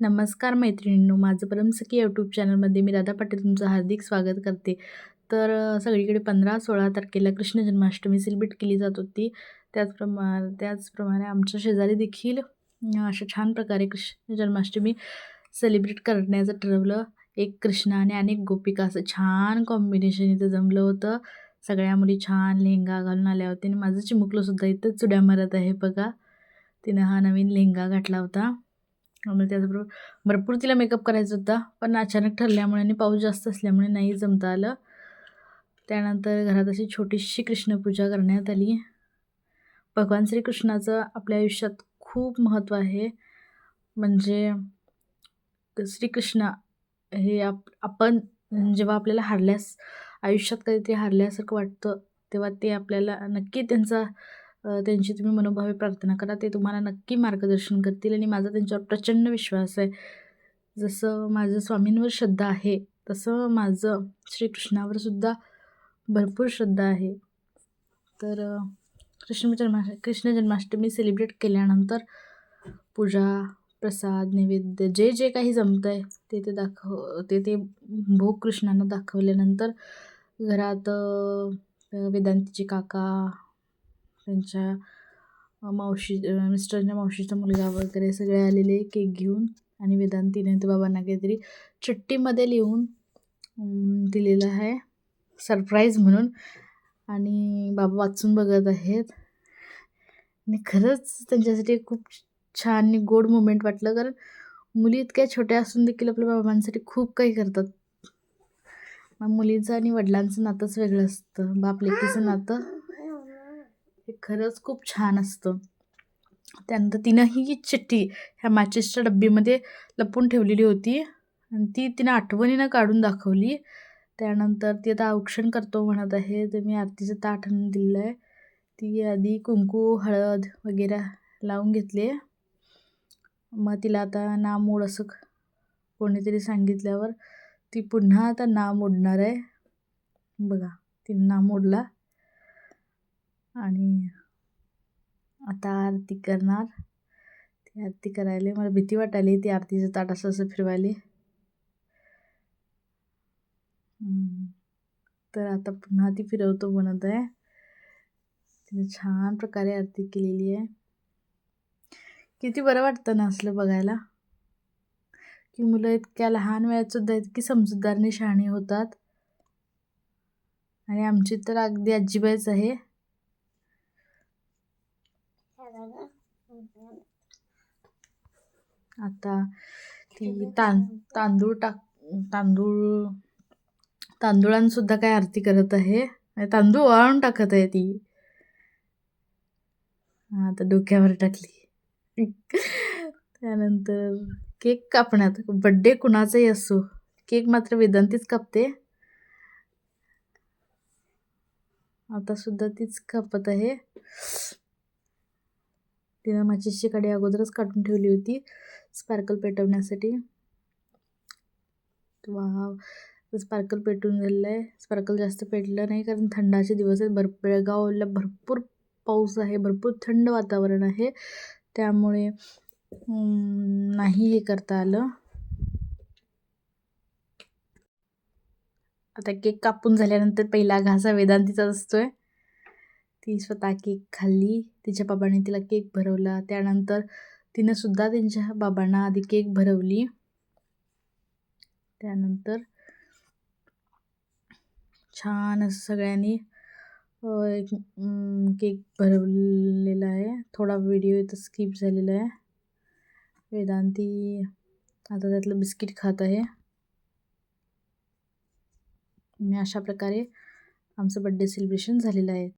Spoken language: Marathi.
नमस्कार मैत्रिणींनो माझं परमसखी यूट्यूब चॅनलमध्ये मी राधा पाटील तुमचं हार्दिक स्वागत करते. तर सगळीकडे पंधरा सोळा तारखेला कृष्ण जन्माष्टमी सेलिब्रेट केली जात होती. त्याचप्रमा त्याचप्रमाणे आमच्या शेजारी देखील अशा छान प्रकारे कृष्ण जन्माष्टमी सेलिब्रेट करण्याचं ठरवलं. एक कृष्ण आणि अनेक गोपिका असं छान कॉम्बिनेशन इथं जमलं होतं. सगळ्या मुली छान लेहंगा घालून आल्या होत्या आणि माझं चिमुकलंसुद्धा इथं चुड्या मारत आहे बघा. तिनं हा नवीन लेहंगा घातला होता. त्यामुळे त्याचबरोबर भरपूर तिला मेकअप करायचा होता पण अचानक ठरल्यामुळे आणि पाऊस जास्त असल्यामुळे नाही जमता आलं. त्यानंतर घरात अशी छोटीशी कृष्णपूजा करण्यात आली. भगवान श्रीकृष्णाचं आपल्या आयुष्यात खूप महत्त्व आहे. म्हणजे श्रीकृष्ण हे आप आपण जेव्हा आपल्याला हारल्यास आयुष्यात कधीतरी हारल्यासारखं वाटतं तेव्हा ते आपल्याला नक्की त्यांचा त्यांची तुम्ही मनोभावे प्रार्थना करा ते तुम्हाला नक्की मार्गदर्शन करतील आणि माझा त्यांच्यावर प्रचंड विश्वास आहे. जसं माझं स्वामींवर श्रद्धा आहे तसं माझं श्रीकृष्णावर सुद्धा भरपूर श्रद्धा आहे. तर कृष्ण जन्मा कृष्ण जन्माष्टमी सेलिब्रेट केल्यानंतर पूजा प्रसाद नैवेद्य जे जे काही जमतं आहे ते ते दाखव ते ते भोग कृष्णांना दाखवल्यानंतर घरात वेदांतीचे काका त्यांच्या मावशी मिस्टरांच्या मिस्टरच्या मावशीचा मुलगा वगैरे सगळे आलेले केक घेऊन आणि वेदांतीने ते बाबांना काहीतरी चिठ्ठीमध्ये लिहून दिलेलं आहे. सरप्राईज म्हणून. आणि बाबा वाचून बघत आहेत. आणि खरंच त्यांच्यासाठी खूप छान आणि गोड मुमेंट वाटलं. कारण मुली इतक्या छोट्या असून देखील आपल्या बाबांसाठी खूप काही करतात. मग मुलीचं आणि वडिलांचं नातंच वेगळं असतं. बाप लेकीचं नातं हे खरंच खूप छान असतं. त्यानंतर तिनं ही चिठ्ठी ह्या मॅचेसच्या डब्बीमध्ये लपून ठेवलेली होती. आणि ती तिनं आठवणीनं काढून दाखवली. त्यानंतर ती आता औक्षण करतो म्हणत आहे. तर मी आरतीचं ताट आणून दिलं आहे. ती आधी कुंकू हळद वगैरे लावून घेतली मग तिला आता नाम मोड असं कोणीतरी सांगितल्यावर ती पुन्हा आता नाम मोडणार आहे. बघा तिने नाम मोडला. आणि आता आरती करणार. ती आरती करायला मला भीती वाटायली ती आरतीचं ताट असं असं फिरवायली तर आता पुन्हा ती फिरवतो म्हणत आहे. तिने छान प्रकारे आरती केलेली आहे. किती बरं वाटतं ना असलं बघायला. की मुलं इतक्या लहान वयात सुद्धा इतकी समजूतदारने शहाणी होतात. आणि आमची तर अगदी आजीबाईच आहे. आता ती तां तांदूळ टाक तांदूळ तांदूळांसुद्धा काय आरती करत आहे? आणि तांदूळ वाळून टाकत आहे ती. आता डोक्यावर टाकली. त्यानंतर केक कापण्यात. बड्डे कुणाचाही असो. केक मात्र वेदांतीच कापते. आता सुद्धा तीच कापत आहे. तिनं माझी काडी अगोदरच काढून ठेवली होती स्पार्कल पेटवण्यासाठी. वाव. स्पार्कल पेटून झालेलं आहे. स्पार्कल जास्त पेटलं नाही कारण थंडाचे दिवस आहेत. भर बेळगावला भरपूर पाऊस आहे. भरपूर थंड वातावरण आहे. त्यामुळे नाही हे करता आलं. आता केक कापून झाल्यानंतर पहिला घासा वेदांतीचा असतोय. ती स्वतः केक खाल्ली तिच्या बाबांनी तिला केक भरवला. त्यानंतर तिनं सुद्धा त्यांच्या बाबांना आधी केक भरवली. त्यानंतर छान असं सगळ्यांनी एक केक भरवलेला आहे. थोडा व्हिडिओ इथं स्किप झालेला आहे. वेदांती आता त्यातलं बिस्किट खात आहे. आणि अशा प्रकारे आमचं बड्डे सेलिब्रेशन झालेलं आहे.